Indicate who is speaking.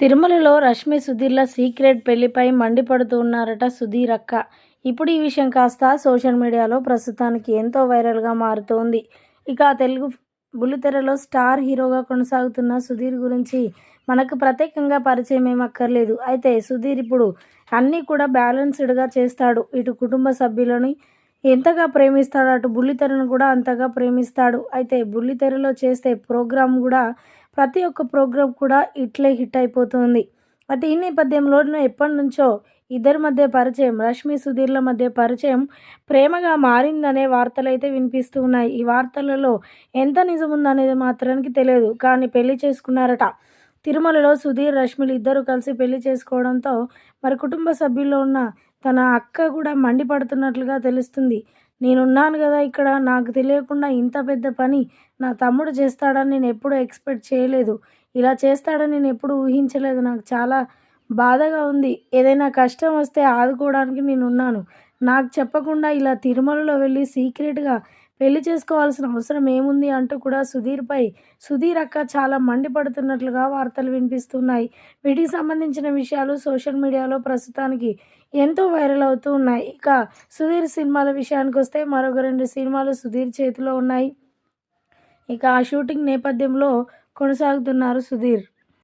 Speaker 1: తిరుమలలో రష్మి సుధీర్ల సీక్రెట్ పెళ్ళిపై మండిపడుతూ ఉన్నారట సుధీర్ అక్క ఇప్పుడు ఈ విషయం కాస్త సోషల్ మీడియాలో ప్రస్తుతానికి ఎంతో వైరల్గా మారుతోంది. ఇక తెలుగు బుల్లితెరలో స్టార్ హీరోగా కొనసాగుతున్న సుధీర్ గురించి మనకు ప్రత్యేకంగా పరిచయం ఏమక్కర్లేదు అయితే సుధీర్ ఇప్పుడు అన్నీ కూడా బ్యాలెన్స్డ్గా చేస్తాడు. ఇటు కుటుంబ సభ్యులని ఎంతగా ప్రేమిస్తాడు అటు బుల్లితెరను కూడా అంతగా ప్రేమిస్తాడు. అయితే బుల్లితెరలో చేసే ప్రోగ్రాం కూడా ప్రతి ఒక్క ప్రోగ్రాం కూడా ఇట్లే హిట్ అయిపోతుంది. అయితే ఈ నేపథ్యంలో ఎప్పటి నుంచో ఇద్దరి మధ్య పరిచయం రష్మి సుధీర్ల మధ్య పరిచయం ప్రేమగా మారిందనే వార్తలు అయితే వినిపిస్తూ ఉన్నాయి. ఈ వార్తలలో ఎంత నిజం ఉందనేది మాత్రానికి తెలియదు. కానీ పెళ్ళి చేసుకున్నారట. తిరుమలలో సుధీర్ రష్మిలు ఇద్దరు కలిసి పెళ్ళి చేసుకోవడంతో మరి కుటుంబ సభ్యుల్లో ఉన్న తన అక్క కూడా మండిపడుతున్నట్లుగా తెలుస్తుంది. నేనున్నాను కదా ఇక్కడ నాకు తెలియకుండా ఇంత పెద్ద పని నా తమ్ముడు చేస్తాడని నేను ఎప్పుడూ ఎక్స్పెక్ట్ చేయలేదు. ఇలా చేస్తాడని నేను ఎప్పుడు ఊహించలేదు. నాకు చాలా బాధగా ఉంది. ఏదైనా కష్టం వస్తే ఆదుకోవడానికి నేను ఉన్నాను నాకు చెప్పకుండా ఇలా తిరుమలలో వెళ్ళి సీక్రెట్గా పెళ్ళి చేసుకోవాల్సిన అవసరం ఏముంది అంటూ కూడా సుధీర్పై సుధీర్ అక్క చాలా మండిపడుతున్నట్లుగా వార్తలు వినిపిస్తున్నాయి. వీటికి సంబంధించిన విషయాలు సోషల్ మీడియాలో ప్రస్తుతానికి ఎంతో వైరల్ అవుతూ ఉన్నాయి. ఇక సుధీర్ సినిమాల విషయానికి వస్తే మరొక రెండు సినిమాలు సుధీర్ చేతిలో ఉన్నాయి. ఇక ఆ షూటింగ్ నేపథ్యంలో కొనసాగుతున్నారు సుధీర్.